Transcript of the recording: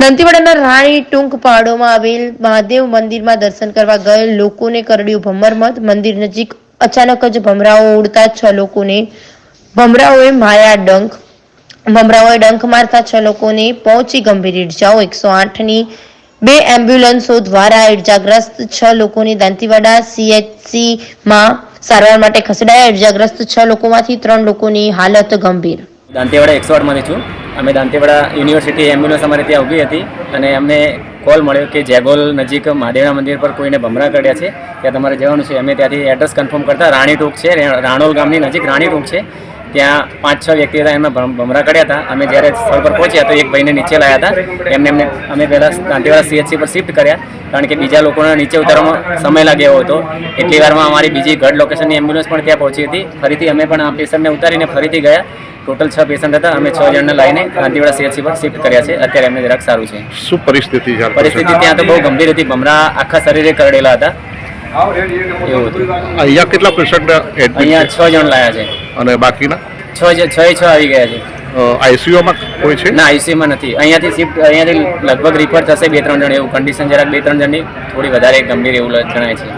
દંતીવાડાના રાણી ટૂંક પહાડોમાં આવેલ મહાદેવ મંદિરમાં દર્શન કરવા ગયેલ લોકોને કરડ્યું ભમરમત. મંદિર નજીક અચાનક જ ભમરાઓ ઉડતા છ લોકોને, ભમરાઓએ માર્યા ડંખ, ભમરાઓએ ડંખ મારતા છ લોકોને પહોંચી ગંભીર ઇજાઓ એકસો આઠની બે એમ્બ્યુલન્સો દ્વારા ઇજાગ્રસ્ત છ લોકોની દાંતીવાડા સીએચસીમાં સારવાર માટે ખસેડાયા. ઇજાગ્રસ્ત છ લોકોમાંથી ત્રણ લોકોની હાલત ગંભીર. દાંતેવાડા એકસો આઠમાંથી છું. અમે દાંતેવાડા યુનિવર્સિટી એમ્બ્યુલન્સ અમારે ત્યાં ઊભી હતી અને અમને કોલ મળ્યો કે જેગોલ નજીક મહાદેવના મંદિર પર કોઈને ભમરા કર્યા છે, ત્યાં તમારે જવાનું છે. અમે ત્યાંથી એડ્રેસ કન્ફર્મ કરતા રાણી ટોક છે રાણોલ ગામની નજીક રાણી ટોક છે. ત્યાં પાંચ છ વ્યક્તિ હતા, એમને ભમ- ભમરા કર્યા હતા. અમે જ્યારે સ્થળ પર પહોંચ્યા તો એક ભાઈને નીચે લાવ્યા હતા. એમને એમને, અમે પહેલાં દાંતેવાડા સીએચસી પર શિફ્ટ કર્યા, કારણ કે બીજા લોકોને નીચે ઉતારવામાં સમય લાગે એવો હતો. એટલી વારમાં અમારી બીજી ગઢ લોકેશનની એમ્બ્યુલન્સ પણ ત્યાં પહોંચી હતી. ફરીથી અમે પણ આ પેશન્ટને ઉતારીને ફરીથી ગયા. ટોટલ છ પેશન્ટ હતા. અમે છ જણને લઈને ગાંધીવાડા સીએચસી પર શિફ્ટ કર્યા છે. અત્યારે એમને જરાક સારું છે. શું પરિસ્થિતિ છે? પરિસ્થિતિ ત્યાં તો બહુ ગંભીર હતી. બમરા આખા શરીરે કરડેલા હતા. એવું હતું. અહીંયા કેટલા પેશન્ટ અહીંયા છ જણ લાયા છે. અને બાકીના? છ છ છ આવી ગયા છે. આઈસીયુમાં કોઈ છે? ના આઈસીયુમાં નથી. અહીંયાથી શિફ્ટ અહીંયાથી લગભગ રિફર થશે બે ત્રણ જણ. એવું કન્ડિશન જરાક બે ત્રણ જણની થોડી વધારે ગંભીર એવું જણાય છે.